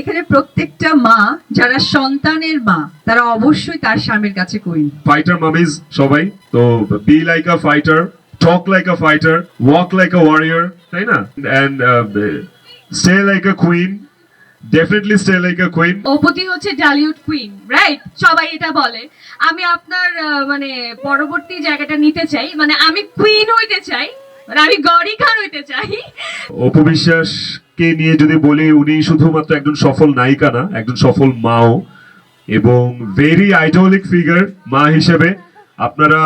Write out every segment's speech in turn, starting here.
এখানে প্রত্যেকটা মা যারা সন্তানের মা তারা অবশ্যই তার স্বামীর কাছে কুইন। ফাইটার মামিজ সবাই। তো be like a fighter talk like a fighter walk like a warrior তাই না? And stay like a queen definitely stay like a queen অপতি হচ্ছে ডালিউড কুইন রাইট সবাই এটা বলে। আমি আপনার মানে পরবর্তী জায়গাটা নিতে চাই। মানে আমি কুইন হইতে চাই মানে আমি গরি খান হইতে চাই। অপু বিশ্বাসকে নিয়ে যদি বলি, উনি শুধুমাত্র একজন সফল নায়িকা না, একজন সফল মাও এবং ভেরি আইডলিক ফিগার মা হিসেবে আপনারা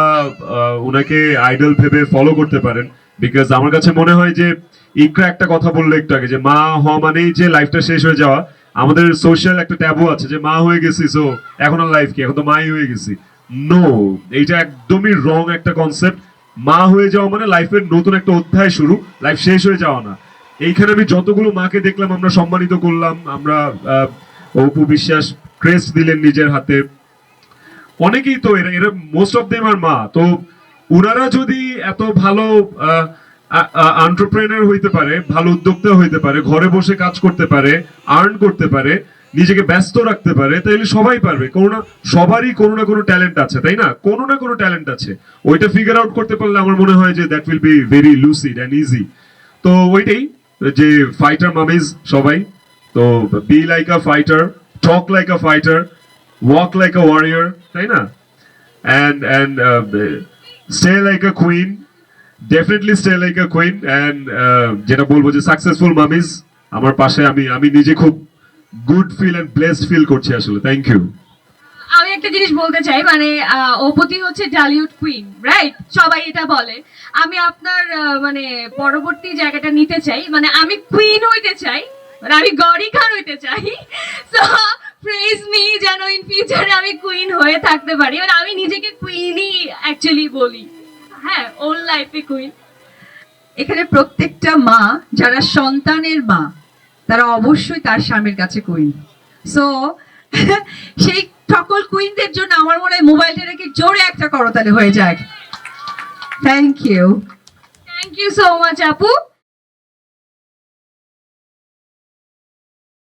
উনাকে আইডল ভেবে ফলো করতে পারেন বিকজ আমার কাছে মনে হয় যে, ইকরা একটা কথা বলল একটু আগে যে, মা হওয়া মানেই যে লাইফটা শেষ হয়ে যাওয়া, আমাদের সোশ্যাল একটা ট্যাবু আছে যে, মা হয়ে গেছি সো এখন আর লাইফ কি? এখন তো মাই হয়ে গেছি। নো এইটা একদমই রং একটা কনসেপ্ট মা হয়ে যাওয়া মানে লাইফের নতুন একটা অধ্যায় শুরু লাইফ শেষ হয়ে যাওয়া না। এইখানে আমি যতগুলো মাকে দেখলাম, আমরা সম্মানিত করলাম, আমরা অপু বিশ্বাস ক্রেস্ট দিলেন নিজের হাতে। অনেকেই তো এরা এরা মোস্ট অফ দেম আর মা। তো ওনারা যদি এত ভালো আন্টারপ্রেনার হইতে পারে, ভালো উদ্যোক্তা হইতে পারে, ঘরে বসে কাজ করতে পারে আর্ন করতে পারে, নিজেকে ব্যস্ত রাখতে পারে, তাইলে সবাই পারবে। কোনো না সবারই কোনো না কোনো ট্যালেন্ট আছে, তাই না? কোনো না কোনো ট্যালেন্ট আছে। ওইটা ফিগার আউট করতে পারলে আমার মনে হয় যে that will be very lucid and easy তো ওইটাই। যে ফাইটার মামিজ সবাই, তো be like a fighter talk like a fighter walk like a warrior তাই না? And and stay like a queen definitely stay like a queen and যেটা বলব যে সাকসেসফুল মামিজ আমার পাশে আমি আমি নিজে খুব good feel and blessed feel করছি আসলে থ্যাংক ইউ আমি একটা জিনিস বলতে চাই মানে অপতি হচ্ছে ডালিউড কুইন রাইট সবাই এটা বলে। আমি আপনার মানে পরবর্তী জায়গাটা নিতে চাই। মানে আমি কুইন হইতে চাই মানে আমি গরি খান হইতে চাই। সো প্রেজ মি যেন ইন ফিউচারে আমি কুইন হয়ে থাকতে পারি। মানে আমি নিজেকে কুইনই অ্যাকচুয়ালি বলি। হ্যাঁ ওল লাইফে কুইন এখানে প্রত্যেকটা মা, যারা সন্তানের মা, তারা অবশ্যই তার স্বামীর কাছে কুইন সো সেই সকল কুইনদের জন্য আমার মনে হয় মোবাইলটা রেখে জোরে একটা করতালে হয়ে যাক। Thank you thank you so much আপু